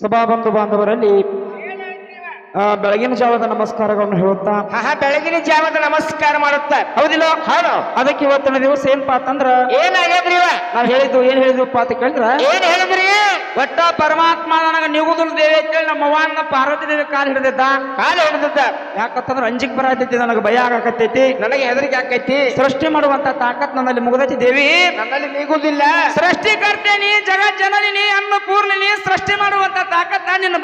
ಸಭಾಬಂಧು ಬಾಂಧವರಲ್ಲಿ ಬೆಳಗಿನ ಜಾವದ ನಮಸ್ಕಾರಗಳನ್ನು ಹೇಳುತ್ತಾ ಬೆಳಗಿನ ಜಾವದ ನಮಸ್ಕಾರ ಮಾಡುತ್ತಾ. ಹೌದಿಲ್ಲ? ಹೌದು. ಅದಕ್ಕೆ ಇವತ್ತಿನ ದಿವಸ ಏನಪ್ಪಾ ಅಂತಂದ್ರ ಏನಾಗ್ಯದ್ರಿ ನಾವು ನಾವ್ ಹೇಳಿದ್ದು ಏನ್ ಹೇಳಿದ್ವಿ ಅಂತ ಕೇಳಿದ್ರ? ಏನ್ ಹೇಳಿದ್ರಿ? ಒಟ್ಟ ಪರಮಾತ್ಮ ನನಗ ನಿಗುದುಲ್ ದೇವಿ ಅಂತೇಳಿ ನಮ್ಮ ಅವ್ವನ ಪಾರ್ವತಿ ದೇವಿ ಕಾಲ್ ಹಿಡಿದಿದ್ದ. ಕಾಲ ಹಿಡಿದಿದ್ದ. ಯಾಕಂತಂದ್ರ ಅಂಜಿಕ್ ಬರತೈತಿ ನನಗ ಭಯ ಆಗಕತ್ತೈತಿ. ನನಗೆ ಹೆದರಿಕೆ ಆಕೈತಿ. ಸೃಷ್ಟಿ ಮಾಡುವಂತ ತಾಕತ್ ನನ್ನಲ್ಲಿ ಮುಗದೈತಿ ದೇವಿ. ನನ್ನಲ್ಲಿ ನೀಗುದಿಲ್ಲ. ಸೃಷ್ಟಿಕರ್ತೆ ನೀ ಜಗತ್ ಜನನಿ ನೀ ಅನ್ನ ಪೂರ್ಣ ನೀ ಸೃಷ್ಟಿ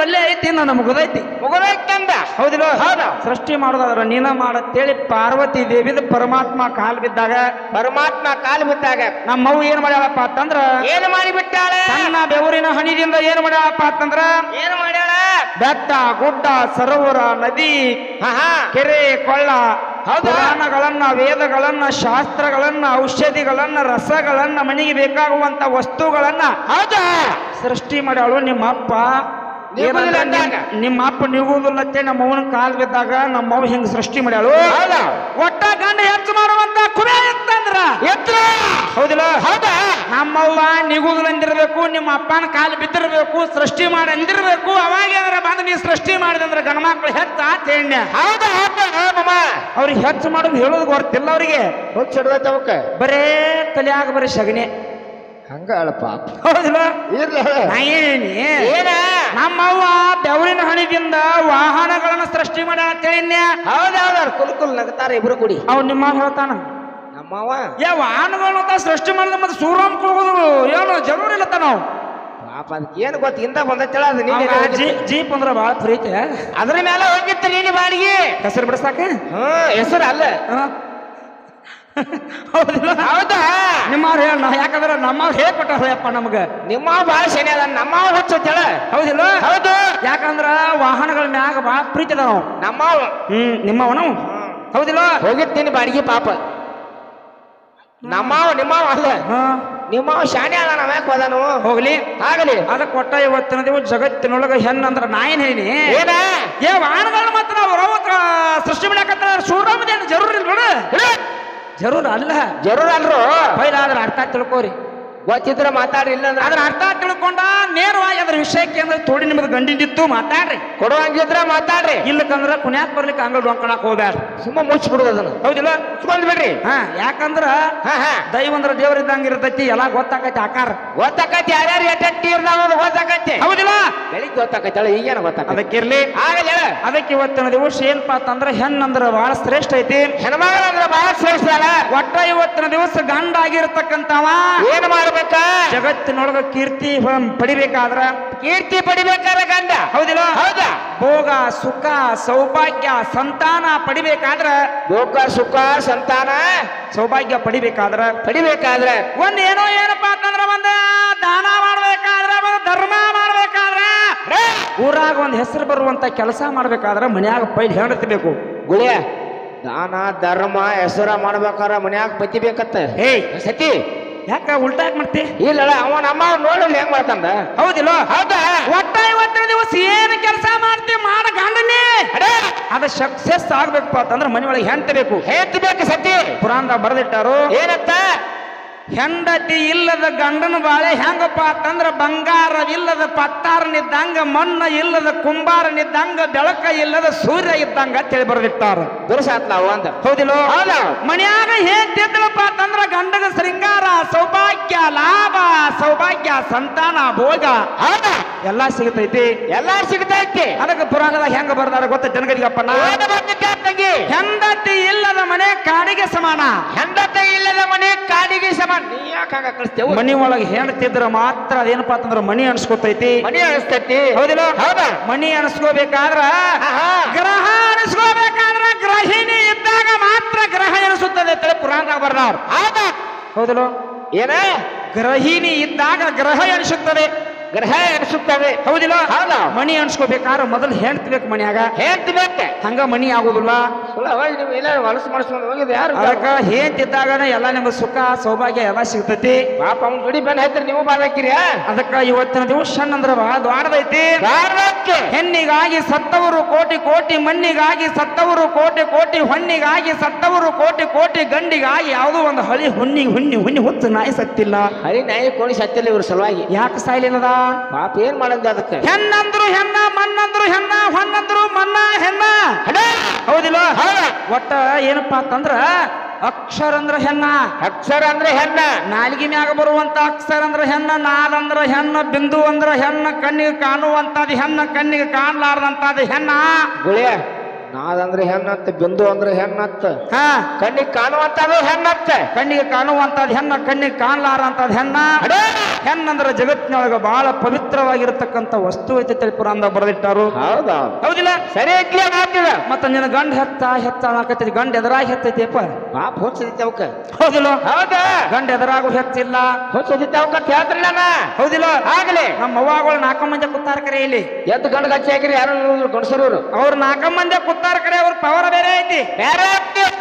ಬಲ್ಲೆ ಐತಿ ನನ್ನ ಗೊತ್ತೈತಿ. ಮುಗದೈತಂದ? ಹೌದಿಲ್ಲ? ಹೌದ? ಸೃಷ್ಟಿ ಮಾಡೋದಾದ್ರ ನೀನ ಮಾಡತ್ತೇಳಿ ಪಾರ್ವತಿ ದೇವಿದ ಪರಮಾತ್ಮ ಕಾಲ್ ಬಿದ್ದಾಗ. ಪರಮಾತ್ಮ ಕಾಲ್ ಬಿದ್ದಾಗ. ನಮ್ಮವ್ ಏನ್ ಮಾಡ್ಯಾಳಪ್ಪ ಅಂತಂದ್ರ? ಏನು ಮಾಡಿಬಿಟ್ಟಾಳೆ? ನನ್ನ ಬೆವರಿನ ಹಣಿದಿಂದ ಏನ್ ಮಾಡ್ಯಾಳಪ್ಪ ಅಂತಂದ್ರ? ಏನು ಮಾಡ್ಯಾಳ? ಬೆಟ್ಟ ಗುಡ್ಡ ಸರೋವರ ನದಿ ಕೆರೆ ಕೊಳ್ಳ ಹೌದಾ? ಪುರಾಣಗಳನ್ನ ವೇದಗಳನ್ನ ಶಾಸ್ತ್ರಗಳನ್ನ ಔಷಧಿಗಳನ್ನ ರಸಗಳನ್ನ ಮನೆಗೆ ಬೇಕಾಗುವಂತ ವಸ್ತುಗಳನ್ನ ಹೌದಾ? ಸೃಷ್ಟಿ ಮಾಡ್ಯಾಳು ನಿಮ್ಮ ನಿಮ್ಮ ಅಪ್ಪ ನಿಗುದಿಲ್ಲತ್ತೆ ನಮ್ಮ ಅವನ ಕಾಲ್ ಬಿದ್ದಾಗ ನಮ್ಮ ಅವ್ವ ಹಿಂಗ್ ಸೃಷ್ಟಿ ಮಾಡ್ಯಾಳು? ಒಟ್ಟ ಗಂಡ ಹೆಚ್ಚು ಮಾಡುವಂತ ಕುಬೆ ಇತ್ತಂದ್ರ ಎತ್ತ ಹೌದಿಲ್ಲ? ಹೌದಾ. ನಮ್ಮವ್ವ ನಿಗುದಿಲ್ಲ ಅಂದಿರ್ಬೇಕು ನಿಮ್ಮ ಅಪ್ಪನ ಕಾಲ್ ಬಿದ್ದಿರ್ಬೇಕು ಸೃಷ್ಟಿ ಮಾಡಿ ಅಂದಿರ್ಬೇಕು ಅವಾಗ ಏನಾರ ಬಂದು ನೀ ಸೃಷ್ಟಿ ಮಾಡಿದಂದ್ರ ಗಣಮಕ್ಳು ಹೆಚ್ಚ ತೇಣ್ಯ ಹೌದಾ ಅವ್ರಿಗೆ ಹೆಚ್ಚು ಮಾಡೋದು ಹೇಳೋದು ಗೊತ್ತಿಲ್ಲ ಅವರಿಗೆ. ಹುಚ್ಚ ಹಿಡ್ದೈತೆ ಅವಕ್ಕೆ. ಬರೇ ತಲೆಯಾಗ ಬರೀ ಸಗಣಿ ಹಂಗ ಹೇಳಪ್ಪ ಹೌದಿಲ್ಲ ಏನ? ನಮ್ಮವ್ವ ಬೆವರಿನ ಹಣಿದಿಂದ ವಾಹನಗಳನ್ನ ಸೃಷ್ಟಿ ಮಾಡ ತಿಳಿನ್ಯ ಹೌದೌದು ಕುಲ್ ಕುಲ್ ನಗತಾರ ಇಬ್ರು ಕೂಡಿ. ಅವ್ ನಿಮ್ಮ ಹೇಳ್ತಾನ. ನಮ್ಮವ್ವ? ಏ ವಾಹನಗಳನ್ನ ಸೃಷ್ಟಿ ಮಾಡಿದ ಮತ್ತೆ ಸೂರಮ್ ಹೋಗೋದು ಏನು ಜರೂರ್ ಇಲ್ಲ ನಾವು ಪಾಪ ಅದಕ್ಕೆ ಏನು ಗೊತ್ತ? ಹಿಂದ ಬಂದೈತಳ ಅದು ನೀನು ಜೀಪ್ ಅಂದ್ರೆ ಬಹಳ ಪ್ರೀತಿ. ಅದ್ರ ಮೇಲೆ ಹೋಗಿತ್ತು ನೀನು ಬಾಡಿಗೆ. ಹೆಸರು ಬಿಡಸಾಕ ಹ್ಮ್ ಹೆಸರು ಅಲ್ಲ. ಹೌದಿಲ್ಲ? ಹೌದಾ? ನಿಮ್ಮವ್ರು ಹೇಳ ನಾ ಯಾಕಂದ್ರ ನಮ್ಮವ್ರು ಹೇಗೆ ಕೊಟ್ಟಾರಪ್ಪ ನಮ್ಗೆ. ನಿಮ್ಮ ಭಾಳ ಶನಿ ಅದ ನಮ್ಮವ್ ಹುಚ್ಚತ್ತಳ ಹೌದಿಲ್ಲ? ಹೌದು. ಯಾಕಂದ್ರ ವಾಹನಗಳ ಮ್ಯಾಗ ಭಾಳ ಪ್ರೀತಿ ಅದ ನಾವು ನಮ್ಮ ಹ್ಮ್ ನಿಮ್ಮವನು? ಹೌದಿಲ್ಲ? ಹೋಗಿರ್ತೀನಿ ಬಾಡಿಗೆ ಪಾಪ. ನಮ್ಮವ ನಿಮ್ಮವ ಅಲ್ಲ. ಹಾ. ನಿಮ್ಮವ್ ಶಾನೆ ಅದ ನಾವ್ ಯಾಕೆ ಹೋದನು? ಹೋಗ್ಲಿ. ಆಗಲಿ. ಅದಕ್ಕೆ ಕೊಟ್ಟ ಇವತ್ತಿನ ದಿವ ಜಗತ್ತಿನೊಳಗ ಹೆಣ್ಣಂದ್ರ ನಾ ಏನು ಹೇಳಿ ಏನ? ಏ ವಾಹನಗಳನ್ನ ಮಾತ್ರ ನಾವು ರವಕ ಸೃಷ್ಟಿ ಮಾಡಕತ್ತ ಸೂರ್ಯದೇನು ಜರೂರ್ ಇಲ್ಲ ನೋಡು ಜರೂರ್ ಅಲ್ಲ ಜರೂರ್ ಅಲ್ರು? ಆದ್ರೆ ಅರ್ಥ ತಿಳ್ಕೋರಿ ಗೊತ್ತಿದ್ರ ಮಾತಾಡ್ರಿ ಇಲ್ಲ ಅಂದ್ರೆ ಅದ್ರ ಅರ್ಥ ತಿಳ್ಕೊಂಡ ನೇರವಾಗಿ ಅದ್ರ ವಿಷಯಕ್ಕೆ ಅಂದ್ರೆ ತೋಡಿ ನಿಮ್ದು ಗಂಡಿಂದಿತ್ತು ಮಾತಾಡ್ರಿ. ಕೊಡುವಂಗಿದ್ರ ಮಾತಾಡ್ರಿ. ಇಲ್ಲಕ್ಕಂದ್ರ ಕುಣ್ಯಾಕ್ ಬರ್ಲಿಕ್ಕೆ ಅಂಗಡಿ ಡೊಂಕಣಕ್ ಹೋಗ್ಬೇಡ ಸುಮ್ಮ ಮುಚ್ಚಿ ಬಿಡುದು ಅದನ್ನ. ಹೌದಿಲ್ಲ? ಮುಚ್ಕೊಂಡ್ ಬಿಡ್ರಿ. ಹಾ ಯಾಕಂದ್ರ ಹಾ ಹಾ. ದೈವ ಅಂದ್ರ ದೇವ್ರ ಇದ್ದಂಗ ಇರ್ತೈತಿ ಎಲ್ಲ ಗೊತ್ತಾಕೈತಿ ಆಕಾರ. ಗೊತ್ತಾಕೈತಿ ಯಾರ್ಯಾರು ಎಟ್ಟಿ ಇರ್ತಾವ ಗೊತ್ತಾಕೈತಿ. ಹೌದಿಲ್ಲ? ಬೆಳಿಗ್ಗೆ ಗೊತ್ತಾಕೈತಳ ಈಗೇನ ಗೊತ್ತಾಕ ಅದಕ್ಕಿರ್ಲಿ. ಆಗಲ್ಲ ಹೇಳ. ಅದಕ್ಕೆ ಇವತ್ತಿನ ದಿವಸ ಏನಪ್ಪಾ ಅಂತಂದ್ರ ಹೆಣ್ಣಂದ್ರ ಬಹಳ ಶ್ರೇಷ್ಠ ಐತಿ. ಹೆಣ್ಮಗಳಂದ್ರ ಬಹಳ ಶ್ರೇಷ್ಠ ಅಲ್ಲ. ಒಟ್ಟ ಇವತ್ತಿನ ದಿವಸ ಗಂಡ ಆಗಿರ್ತಕ್ಕಂಥವ. ಏನ್ ಮಾಡ್ಬೇಕ? ಜಗತ್ತಿನೊಳಗ ಕೀರ್ತಿ ಹ- ಪಡಿಬೇಕಾದ್ರ? ಕೀರ್ತಿ ಪಡಿಬೇಕಾದ್ರೆ ಗಂಡ. ಹೌದಿಲ್ಲ? ಹೌದಾ. ಭೋಗ ಸುಖ ಸೌಭಾಗ್ಯ ಸಂತಾನ ಪಡಿಬೇಕಾದ್ರ? ಭೋಗ ಸುಖ ಸಂತಾನ ಸೌಭಾಗ್ಯ ಪಡಿಬೇಕಾದ್ರ? ಪಡಿಬೇಕಾದ್ರೆ. ಒಂದ್ ಏನೋ ಏನಪ್ಪಾ ಅಂತಂದ್ರ ಒಂದ ದಾನ ಮಾಡ್ಬೇಕಾದ್ರ ಒಂದ್ ಧರ್ಮ ಮಾಡ್ಬೇಕಾದ್ರ? ಊರಾಗ ಒಂದ್ ಹೆಸರು ಬರುವಂತ ಕೆಲಸ ಮಾಡ್ಬೇಕಾದ್ರ ಮನ್ಯಾಗ ಪೈಲ್ ಹೆಂಡತಿಬೇಕು ಗುಳಿಯ ದಾನ ಧರ್ಮ ಹೆಸರ ಮಾಡ್ಬೇಕಾರ ಮನ್ಯಾಗ ಪತಿ ಬೇಕತ್ತ ಏಯ್! ಸತಿ. ಯಾಕ ಉಲ್ಟಾ ಯಾಕೆ ಮಾಡ್ತಿ? ಇಲ್ಲ ಅವ ನಮ್ಮ ನೋಡು ಹೆಂಗ್ ಮಾಡ್ತಾನ ಹೌದಿಲ್ಲ? ಹೌದಾ? ಒಟ್ಟ ಇವತ್ತಿನ ದಿವಸ ಏನ್ ಕೆಲಸ ಮಾಡ್ತಿ ಮಾಡ ಗಂಡನೇ? ಅದ ಸಕ್ಸಸ್ ಆಗ್ಬೇಕಪ್ಪ ಅಂತಂದ್ರ ಮನೆ ಒಳಗೆ ಬೇಕು. ಹೇತ್ ಬೇಕು ಸತಿ. ಪುರಾಣದಾಗ ಬರೆದಿಟ್ಟಾರು. ಏನತ್ತ? ಹೆಂಡತಿ ಇಲ್ಲದ ಗಂಡನ ಬಾಳೆ ಹೆಂಗಪ್ಪ ಅಂತಂದ್ರ ಬಂಗಾರವಿಲ್ಲದ ಪತ್ತಾರನಿದ್ದಂಗ ಮಣ್ಣ ಇಲ್ಲದ ಕುಂಬಾರನಿದ್ದಂಗ ಬೆಳಕ ಇಲ್ಲದ ಸೂರ್ಯ ಇದ್ದಂಗ ತಿಳಿ ಬರ್ದಿಟ್ಟಾರ. ದುರ್ಸಾತ್ ನಾವು ಅಂದ. ಹೌದಿಲ್ಲ? ಮನ್ಯಾಗ ಮನ್ಯಾಗ ಹೇಗಿದ್ದಳಪ್ಪ ಅಂತಂದ್ರ ಗಂಡಗ ಶೃಂಗಾರ ಸೌಭಾಗ್ಯ ಲಾಭ ಸೌಭಾಗ್ಯ ಸಂತಾನ ಭೋಗ ಹೌದಾ? ಎಲ್ಲ ಸಿಗತೈತಿ ಎಲ್ಲ ಸಿಗತೈತಿ ಅದಕ್ಕೆ ಪುರಾಣದಾಗ ಹೆಂಗ ಬರ್ದಾರ ಗೊತ್ತ ಜನಗರಿಗಪ್ಪ ತಂಗಿ. ಹೆಂಡತಿ ಇಲ್ಲದ ಮನೆ ಕಾಡಿಗೆ ಸಮಾನ. ಹೆಂಡತಿ ಇಲ್ಲದ ಮನೆ ಕಾಡಿಗೆ ಸಮಾನ. ಯಾಕಾಗ ಕಳಿಸ್ತೇವೆ ಮನಿ ಒಳಗೆ ಹೆಂಡತಿದ್ರ ಮಾತ್ರ ಅದೇನಪ್ಪ ಅಂತಂದ್ರ ಮನಿ ಅನ್ಸ್ಕೊತೈತಿ. ಮನಿ ಅನಿಸ್ತೈತಿ ಹೌದಿಲ್ಲ? ಹೌದಾ? ಮನಿ ಅನಿಸ್ಕೋಬೇಕಾದ್ರ. ಗ್ರಹ ಅನಿಸ್ಕೋಬೇಕಾದ್ರ ಗ್ರಹಿಣಿ ಇದ್ದಾಗ ಮಾತ್ರ ಗ್ರಹ ಎನಿಸುತ್ತದೆ ಅಂತೇಳಿ ಪುರಾಣದಾಗ ಬರ್ದವ್ರು ಹೌದಾ? ಹೌದಿಲ್ಲ? ಏನ? ಗ್ರಹಿಣಿ ಇದ್ದಾಗ ಗ್ರಹ ಎನಿಸುತ್ತದೆ ಗ್ರಹ ಎನಿಸುತ್ತವೆ ಹೌದಿಲ್ಲ? ಹೌದಾ. ಮಣಿ ಅನ್ಸ್ಕೋಬೇಕಾದ್ರ ಮೊದಲು ಹೆಣ್ತಿಬೇಕು ಮನ್ಯಾಗ ಹೇಳ್ತಿ ಬೇಕ ಹಂಗ ಮಣಿ ಆಗುದಿಲ್ಲ. ಹೋಗಿ ನೀವು ಇಲ್ಲ ಹೊಲಸು ಮಾಡಿಸ್ಕೊಂಡು ಹೋಗಿದ್ದು ಯಾರು? ಅದಕ್ಕ ಹೇಂತಿದ್ದಾಗನ ಎಲ್ಲ ನಿಮ್ಗೆ ಸುಖ ಸೌಭಾಗ್ಯ ಎಲ್ಲ ಸಿಗ್ತೈತಿ. ಪಾಪ ಅವ್ನ ದುಡಿ ಬೆನ್ ಹತ್ತಿರ ನೀವು ಬಾದಾಕಿರಿ ಅದಕ್ಕ ಇವತ್ತಿನ ದಿವಸ ಅಂದ್ರ ಬಹಳ ದ್ವಾಡದೈತಿ ಹೆಣ್ಣಿಗಾಗಿ ಸತ್ತವರು ಕೋಟಿ ಕೋಟಿ ಮಣ್ಣಿಗಾಗಿ ಸತ್ತವರು ಕೋಟಿ ಕೋಟಿ ಹೊಣ್ಣಿಗಾಗಿ ಸತ್ತವರು ಕೋಟಿ ಕೋಟಿ ಗಂಡಿಗಾಗಿ ಯಾವುದೋ ಒಂದು ಹಳಿ ಹುಣ್ಣಿ ಹುಣ್ಣಿ ಹುಣ್ಣಿ ಹುಚ್ಚು ನಾಯಿ ಸತ್ತಿಲ್ಲ. ಹರಿ ನಾಯಿ ಕೋಣಿ ಸತ್ತಿಲ್ಲ ಇವ್ರ ಸಲುವಾಗಿ. ಯಾಕೆ ಸಾಯ್ಲಿಲ್ಲದ? ಪಾಪ ಏನ್ ಮಾಡಂದ ಅದಕ್ಕೆ? ಹೆಣ್ಣಂದ್ರು ಹೆಣ್ಣ ಮಣ್ಣಂದ್ರು ಹೆಣ್ಣ ಹೊಣ್ಣಂದ್ರು ಮಣ್ಣ ಹೆಣ್ಣ. ಹೌದಿಲ್ಲ ಒಟ್ಟ ಏನಪ್ಪಾ ಅಂತಂದ್ರ ಅಕ್ಷರ ಅಂದ್ರ ಹೆಣ್ಣ. ಅಕ್ಷರ ಅಂದ್ರೆ ಹೆಣ್ಣ. ನಾಲ್ಗಿ ಮ್ಯಾಗ ಬರುವಂತ ಅಕ್ಷರ ಅಂದ್ರ ಹೆಣ್ಣ ನಾಲ್ ಅಂದ್ರ ಹೆಣ್ಣ ಬಿಂದು ಅಂದ್ರ ಹೆಣ್ಣ ಕಣ್ಣಿಗೆ ಕಾಣುವಂತದ್ ಹೆಣ್ಣ ಕಣ್ಣಿಗೆ ಕಾಣ್ಲಾರ್ದಂತದ್ ಹೆಣ್ಣ. ಗುಳಿಯ. ನಾದಂದ್ರೆ ಹೆಣ್ಣತ್ತ ಬಿಂದು ಅಂದ್ರೆ ಹೆಣ್ಣತ್ತ ಹಾ. ಕಣ್ಣಿಗೆ ಕಾಣುವಂತದ್ದು ಹೆಣ್ಣತ್ತ ಕಣ್ಣಿಗೆ ಕಾಣುವಂತದ್ ಹೆಣ್ಣ ಕಣ್ಣಿಗೆ ಕಾಣ್ಲಾರಂತದ್ ಹೆಣ್ಣ. ಹೆಣ್ಣಂದ್ರ ಜಗತ್ತಿನೊಳಗ ಬಹಳ ಪವಿತ್ರವಾಗಿರತಕ್ಕಂತ ವಸ್ತು ಐತಿ ಅಂದ ಬರೆದಿಟ್ಟಾರು. ಹೌದಾ? ಹೌದಿಲ್ಲ? ಸರಿ ಮಾತಿದ ಮತ್ತ ನಿನ್ನ ಗಂಡ ಹೆತ್ತ ಹೆತ್ತ ಅನ್ನಕತ್ತೈತಿ ಗಂಡ ಎದುರಾಗಿ ಹೆತ್ತೈತಿಯಪ್ಪ? ಪಾಪ ಹೊಚ್ಚದಿತ್ತೆ ಅವಕ್ಕ. ಹೌದಿಲ್ಲ? ಹೌದಾ? ಗಂಡ ಎದುರಾಗು ಹೆತ್ತಿಲ್ಲ. ಹೊಚ್ಚದಿತ್ತೆ ಅವಕ್ಕ ಹೇಳ್ತಾರೆ ನಾನ ಹೌದಿಲ್ಲ? ಆಗಲಿ. ನಮ್ಮ ಅವ್ವಾಗಳು ನಾಲ್ಕು ಮಂದಿ ಕುತ್ತಾರ ಕರೆ ಇಲ್ಲಿ. ಎದ್ದು ಗಂಡ ಗಚ್ಚಿ ಹಾಕಿರಿ ಯಾರು ಗಣಸರೂರು? ಅವ್ರು ನಾಲ್ಕು ಮಂದಿ ಕುತ್ತಾರ ಕಡೆ ಅವ್ರ ಪವರ್ ಬೇರೆ ಐತಿ. ಬೇರೆ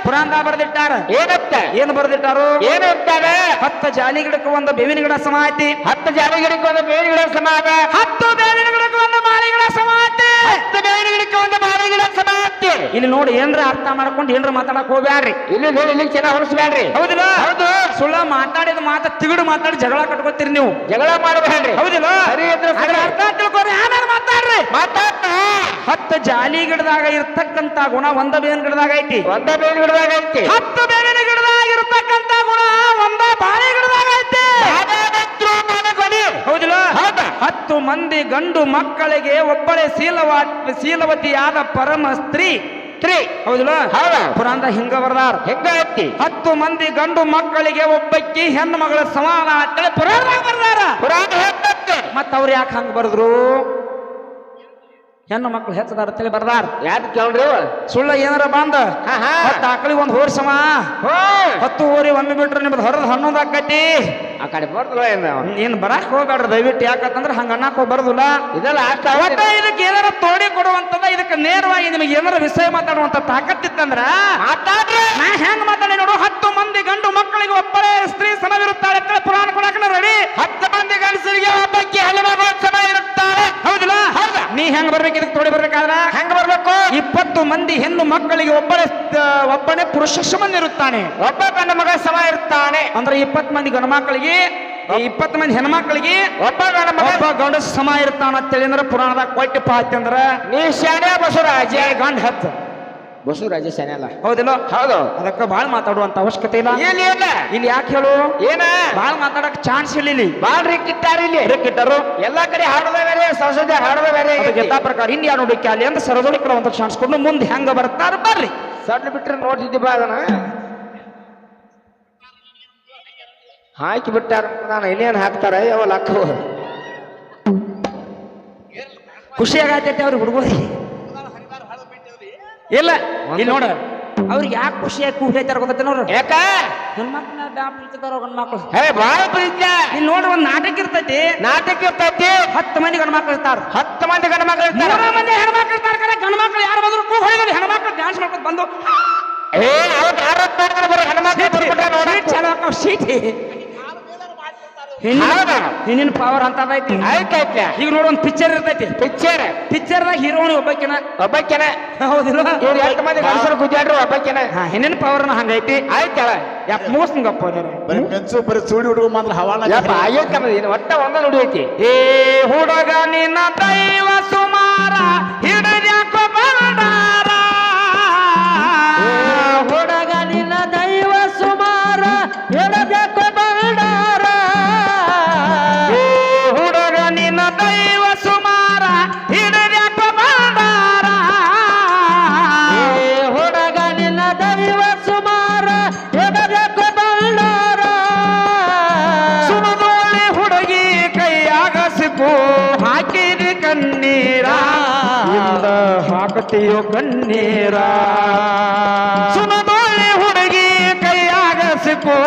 ಪುರಾಣ ಬರೆದಿಟ್ಟಾರ. ಏನತ್ತ? ಏನ್ ಬರೆದಿಟ್ಟಾರು? ಏನು ಇರ್ತಾರೆ ಹತ್ತು ಜಾಲಿ ಗಿಡಕ್ಕೆ ಒಂದು ಬೇವಿನ ಗಿಡ ಸಮ ಐತಿ. ಹತ್ತು ಜಾಲಿ ಗಿಡಕ್ಕೆ ಒಂದು ಬೇವಿನ ಗಿಡ ಸಮಾನ ಹತ್ತು ಬೇವಿನ ಗಿಡಕ್ಕೆ ಒಂದು ಮಾಲಿ ಗಿಡ ಸಮ ಐತಿ. ಹತ್ತು ಬೇವಿನ ಗಿಡಕ್ಕೆ ಒಂದು ಮಾಲಿ ಗಿಡ ಸಮಾನ ಇಲ್ಲಿ ನೋಡಿ ಏನ್ರ ಅರ್ಥ ಮಾಡ್ಕೊಂಡು ಏನ್ರ ಮಾತಾಡಕ್ ಹೋಗ್ಬ್ಯಾಡ್ರಿ. ಇಲ್ಲಿ ನೋಡಿ ಇಲ್ಲಿ ಚೆನ್ನಾಗಿ ಹೊರಸ್ಬೇಡ್ರಿ ಹೌದಿಲ್ಲ? ಹೌದು. ಸುಳ್ಳ ಮಾತಾಡಿದ ಮಾತ ತಿಗಡು ಮಾತಾಡಿ ಜಗಳ ಕಟ್ಕೊತೀರಿ ನೀವು. ಜಗಳ ಮಾಡಬೇಡ್ರಿ. ಹೌದಿಲ್ಲ? ಸರಿ. ಅದ್ರ ಅರ್ಥ ತಿಳ್ಕೊರಿ ಆಮೇಲೆ ಮಾತಾಡ್ರಿ. ಮಾತಾಡ ಹತ್ತು ಜಾಲಿ ಗಿಡದಾಗ ಇರ್ತಕ್ಕಂತ ಗುಣ ಒಂದ ಬೇವಿನ ಗಿಡದಾಗ ಐತಿ. ಒಂದ ಬೇವಿನ ಗಿಡದಾಗ ಐತಿ. ಹತ್ತು ಬೇವಿನ ಗಿಡದಾಗ ಇರ್ತಕ್ಕಂತ ಗುಣ ಒಂದ ಬಾಳೆ ಗಿಡದಾಗ ಐತಿ. ಹೌದಿಲ್ಲ? ಹೌದಾ? ಹತ್ತು ಮಂದಿ ಗಂಡು ಮಕ್ಕಳಿಗೆ ಒಬ್ಬಳೆ ಶೀಲವಾ ಶೀಲವತಿಯಾದ ಪರಮ ಸ್ತ್ರೀ. ಸ್ತ್ರೀ. ಹೌದಿಲ್ಲ? ಹೌದಾ? ಪುರಾಣದ ಹಿಂಗ ಬರ್ದಾರ. ಹೆಂಗ ಐತಿ. ಹತ್ತು ಮಂದಿ ಗಂಡು ಮಕ್ಕಳಿಗೆ ಒಬ್ಬಕ್ಕಿ ಹೆಣ್ಣು ಮಗಳ ಸಮಾನ ಅಂತೇಳಿ ಪುರಾಣ ಬರ್ದಾರ. ಪುರಾಣ ಮತ್ತ ಅವ್ರು ಯಾಕೆ ಹಂಗ ಬರೆದ್ರು? ಹೆಣ್ಣು ಮಕ್ಕಳು ಹೆಚ್ಚದಾರ ತಲೆ ಬರದಾರ. ಯಾಕೆ ಕೇಳ್ರಿ? ಸುಳ್ಳ ಏನಾರ ಬಂದ. ಹತ್ತು ಆಕಳಿಗೆ ಒಂದು ಹೋರ್ಸಮ ಹತ್ತು ಊರಿ ಒಮ್ಮೆ ಬಿಟ್ರೆ ನಿಮ್ದು ಹೊರದ ಹನ್ನೊಂದು ಆಕತಿ. ಆ ಕಡೆ ಬರ್ತಲ್ಲ ನೀನು ಬರಕ್ ಹೋಗ್ಬೇಡ್ರಿ ದಯವಿಟ್ಟು. ಯಾಕಂತಂದ್ರೆ ಹಂಗ ಅನ್ನಕ್ ಹೋಗ್ಬಾರ್ದಿಲ್ಲ. ಇದೆಲ್ಲ ಅಷ್ಟ ಇದಕ್ಕೆ ಏನಾರ ತೋಡಿ ಕೊಡುವಂತದ ಇದಕ್ಕೆ ನೇರವಾಗಿ ನಿಮಗೆ ಏನಾರ ವಿಷಯ ಮಾತಾಡುವಂತ ತಾಕತ್ತಿತ್ತಂದ್ರ ಮಾತಾಡ್ರಿ. ನಾ ಹೆಂಗ್ ಮಾತಾಡಿ ನೋಡು ಹತ್ತು ಮಂದಿ ಗಂಡು ಮಕ್ಕಳಿಗೆ ಒಬ್ಬರೇ ಸ್ತ್ರೀ ಸಮವಿರುತ್ತಾಳೆ ಅಂತ ಪುರಾಣ ಕೊಡಕ ರೆಡಿ ಹತ್ತು ಮಂದಿ ಗಂಡಸರಿಗೆ ಒಬ್ಬಕ್ಕೆ ಹಲವಾರು ಸಮ ಇರುತ್ತಾರೆ. ಹೌದಿಲ್ಲ? ಹೌದಾ? ನೀ ಹೆಂಗ್ ಬರ್ಬೇಕು? ಇದಕ್ಕೆ ತೋಡಿ ಬರ್ಬೇಕಾದ್ರ ಹೆಂಗ ಬರ್ಬೇಕು? ಇಪ್ಪತ್ತು ಮಂದಿ ಹೆಣ್ಣು ಮಕ್ಕಳಿಗೆ ಒಬ್ಬನೇ ಒಬ್ಬನೇ ಪುರುಷ ಇರುತ್ತಾನೆ ಒಬ್ಬ ಗಂಡ ಮಗ ಸಮ ಇರ್ತಾನೆ. ಅಂದ್ರೆ ಇಪ್ಪತ್ತು ಮಂದಿ ಗಂಡು ಮಕ್ಕಳಿಗೆ ಇಪ್ಪತ್ತು ಮಂದಿ ಹೆಣ್ಮಕ್ಳಿಗೆ ಒಬ್ಬ ಗಂಡ ಮಗ ಒಬ್ಬ ಗಂಡ ಸಮ ಇರ್ತಾನ ಅಂತೇಳಿ ಅಂದ್ರೆ ಪುರಾಣದಾಗ ಕೊಟ್ಟಪ್ಪ ಅಂದ್ರ ನೀ ಶಾಣೆ ಬಸವರಾಜ. ಗಂಡ ಹತ್ತು ಬಸವರಾಜ ಸೇನೆ ಅಲ್ಲ ಹೌದಿಲ್ಲ? ಹೌದು. ಅದಕ್ಕೆ ಬಾಳ್ ಮಾತಾಡುವಂತ ಅವಶ್ಯಕತೆ ಇಲ್ಲ. ಏನ್ ಏನ ಇಲ್ಲಿ ಯಾಕೆ ಹೇಳು? ಏನ? ಬಾಳ್ ಮಾತಾಡಕ್ ಚಾನ್ಸ್ ಇಲ್ಲ ಇಲ್ಲಿ. ಬಾಳ್ ಕಿಟ್ಟಾರ ಇಲ್ಲಿ. ಕಿಟ್ಟರು ಎಲ್ಲಾ ಕಡೆ ಹಾಡೋದ ಬೇರೆ ಸಂಸದ ಹಾಡೋದ ಬೇರೆ ಯಥಾ ಪ್ರಕಾರ ಇಂಡಿಯಾ ನೋಡಿಕೆ ಅಲ್ಲಿ ಅಂತ ಸರದೋಡಿ ಕೊಡುವಂತ ಚಾನ್ಸ್ ಕೊಟ್ಟು ಮುಂದೆ ಹೆಂಗ ಬರ್ತಾರ ಬರ್ರಿ. ಸಣ್ಣ ಬಿಟ್ರೆ ನೋಡ್ತಿದ್ದಿ ಬಾ ಅದನ್ನ. ಹಾಕಿ ಬಿಟ್ಟಾರ ನಾನು ಇನ್ನೇನು ಹಾಕ್ತಾರ? ಯಾವ ಲಕ್ಕ. ಖುಷಿ ಆಗತೈತೆ ಅವ್ರಿಗೆ ಹುಡುಗರಿಗೆ. ಇಲ್ಲ ಇಲ್ಲಿ ನೋಡ. ಅವ್ರಿಗೆ ಯಾಕೆ ಖುಷಿಯಾಗಿ ಹೇಳ್ತಾರ ಗೊತ್ತ ನೋಡ್ರಿ ಯಾಕ? ಹೆಣ್ಮಕ್ಳನ್ನ ಬ್ಯಾಪ್ ಇರ್ತಿದಾರ ಗಂಡ್ ಮಕ್ಳು. ಹೇ ಬಾಳ ಪ್ರೀತ್ಯ. ಇಲ್ಲಿ ನೋಡ್ರಿ ಒಂದ್ ನಾಟಕ ಇರ್ತೈತಿ. ನಾಟಕ ಇರ್ತೈತಿ. ಹತ್ತು ಮಂದಿ ಗಂಡ್ ಮಕ್ಳು ಇರ್ತಾರ. ಹತ್ತು ಮಂದಿ ಗಂಡ ಇರ್ತಾರೆ. ಮೂರ ಇರ್ತಾರ ಮಂದಿ ಹೆಣ್ಮಕ್ಳು ಇರ್ತಾರ ಕರೆ ಗಂಡ್ ಮಕ್ಳು ಯಾರು ಬಂದ್ರು ಕೂಗ್ ಹೊಡಿದ್ರು ಹೆಣ್ಮಕ್ಳು ಡ್ಯಾನ್ಸ್ ಮಾಡ್ಕೊಂಡು ಬಂದು ಏ ಅವ್ರು ಭಾರತ ಬರೋ ಹೆಣ್ಮಕ್ಳು ಬರ್ಬಿಟ್ಟ ನೋಡಕ್ ಚಲೋ ಹಾಕವ್ ಸೀಟಿ ಹೌದಾ? ಹಿಂದಿನ ಪವರ್ ಅಂತ ಅದೈತಿ ಆಯ್ತಾಯ್ತ. ಈಗ ನೋಡೋ ಒಂದ್ ಪಿಕ್ಚರ್ ಇರ್ತೈತಿ. ಪಿಕ್ಚರ್ ಪಿಕ್ಚರ್ದಾಗ ಹೀರೋನಿ ಒಬ್ಬಕಿನ. ಒಬ್ಬಕ್ಕೆನ ಹೌದಿಲ್ಲ ಇವ್ರು ಎಷ್ಟು ಮಂದಿ ಗಂಡಸರು ಗುದ್ದಾಡ್ರು ಒಬ್ಬಕ್ಕೆನ ಹಾ ಹಿಂದಿನ ಪವರ್ನ ಹಂಗೈತಿ ಆಯ್ತಳ ಯಾಕೆ ಮೂಸ್ನಗಪ್ಪ ಬರೀ ಪೆನ್ಸು ಬರೀ ಸುಡಿ ಹುಡುಗ ಮಾತ್ರ ಹವಾನ ಯಪ್ಪ ಆಗೈತ್ ಒಟ್ಟ ಒಂದ ನುಡಿಯೈತಿ ಏ ಹುಡುಗ ನಿನ್ನ ದೈವ ಸುಮಾರ. ಹಾಕತಿಯೋ ಕಣ್ಣೀರ ಸುಮದೋಳೆ ಹುಡುಗಿ ಕೈಯಾಗ ಸಿಕ್ಕು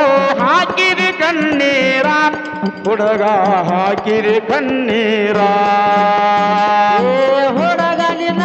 ಹಾಕಿರಿ ಕಣ್ಣೀರ ಹುಡುಗ ಹಾಕಿರಿ ಕಣ್ಣೀರ ಹುಡುಗ ನಿನ್ನ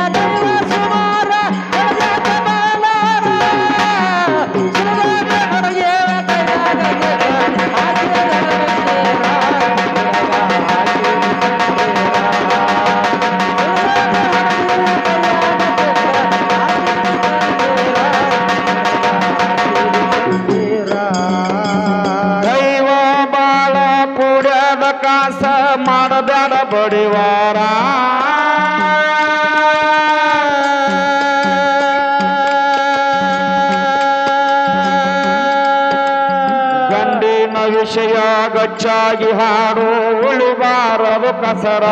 ಗಂಡಿನ ವಿಷಯ ಗಚ್ಚಾಗಿ ಹಾಡು ಉಳಿಬಾರದು ಕಸರ.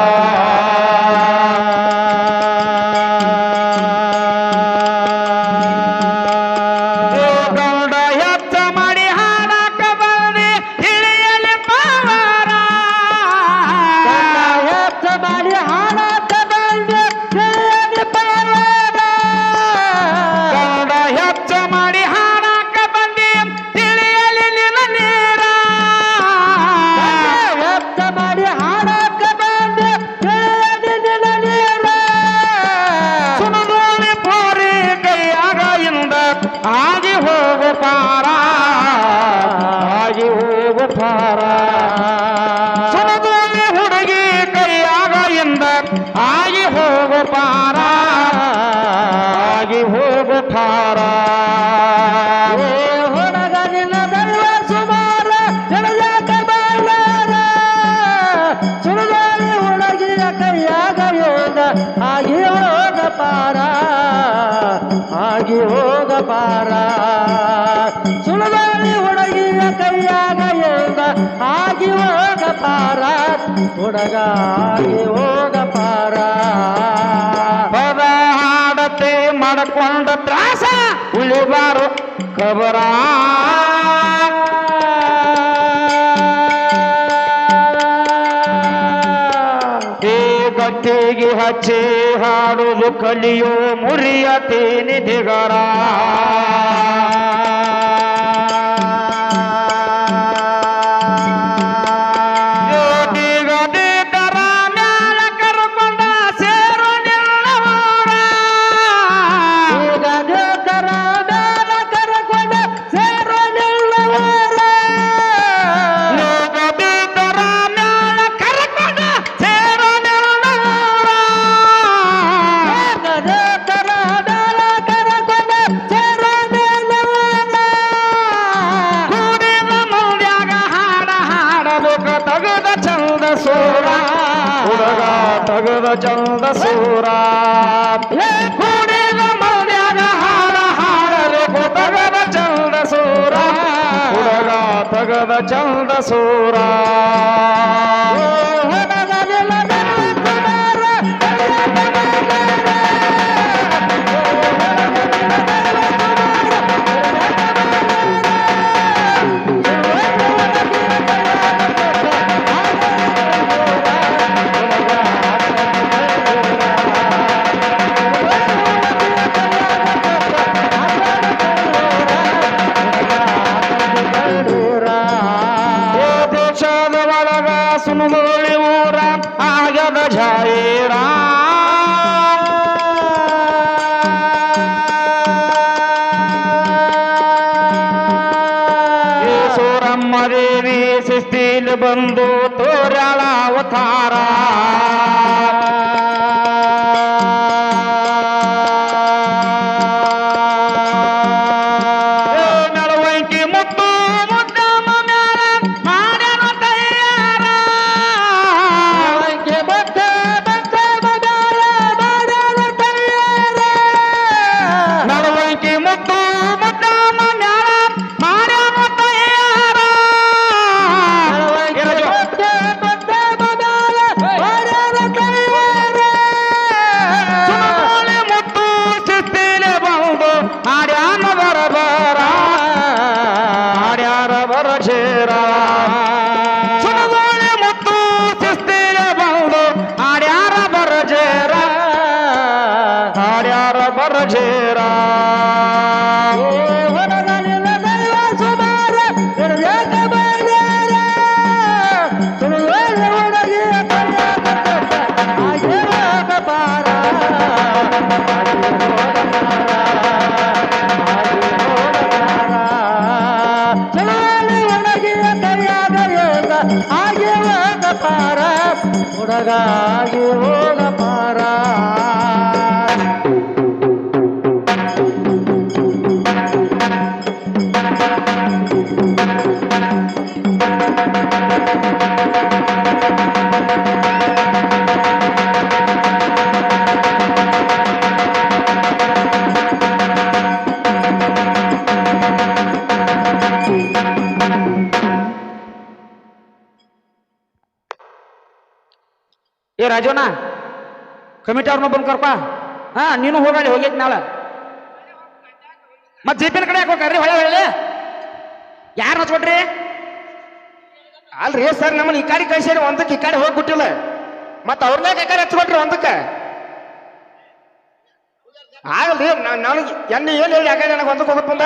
ಆಗಿ ಹೋಗಬಾರ ಸುಳದಾರಿ ಹುಡುಗಿಯ ಕೈಯಾಗ ಹೇಳ್ದ ಆಗಿ ಹೋಗಬಾರ ಹುಡುಗ ಆಗಿ ಹೋಗಬಾರ ಪದ ಹಾಡತೆ ಮಾಡಿಕೊಂಡ ತ್ರಾಸ, ಉಳಿಬಾರು ಕಬರಾ. ಹಚ್ಚಿ ಹಾಡುವುದು ಕಲಿಯೋ ಮುರಿಯ ತೇನಿ ದಿಗರಾ ಕುಣಿದ ಚಂದ ಸೂರ. ಕುಣಿದ ಮಲ್ಯಾಗ ಹಾರ ಹಾಡಲು ಕುತಗದ ಚಂದ ಸೂರ. ಕುಡಗ ತಗದ ಚಂದ ಸೂರ. ನೀನು ಬಂದು ತೋರಳ ಅವತಾರ? ಹರ ಬರಜೇರ ಆಗಿ ಹೋಗ ಪಾರ. ಹುಡುಗ ಆಗಿ ಹೋಗ ಕಮಿಟಿ ಅವ್ರನ್ನ ಬಂದು ಕರ್ಪ ಹಾ, ನೀನು ಹೋಗಲಿ ಹೋಗೈತಿ ನಾಳೆ. ಮತ್ ಜೀಪಿನ ಕಡೆ ಯಾಕೆ ಹೊಳೆ ಹೊಳೆ ಯಾರು ಹಚ್ಕೊಟ್ರಿ ಅಲ್ರಿ ಸರ್, ನಮ್ಮನ್ನ ಈ ಕಡೆ ಕಳಿಸಿ ಒಂದಕ್ಕೆ ಈ ಕಡೆ ಹೋಗ್ಬಿಟ್ಟಿಲ್ಲ ಮತ್ತೆ ಅವ್ರನ್ನ ಈ ಕಡೆ ಹಚ್ಕೊಟ್ರಿ ಒಂದಕ್ಕೆ? ಆಗಲ್ರಿ ನನಗೆ ಎಣ್ಣೆ ಏನು ಹೇಳಿ ಯಾಕಂದ್ರೆ ನನಗೆ ಒಂದಕ್ಕೆ ಬಂದ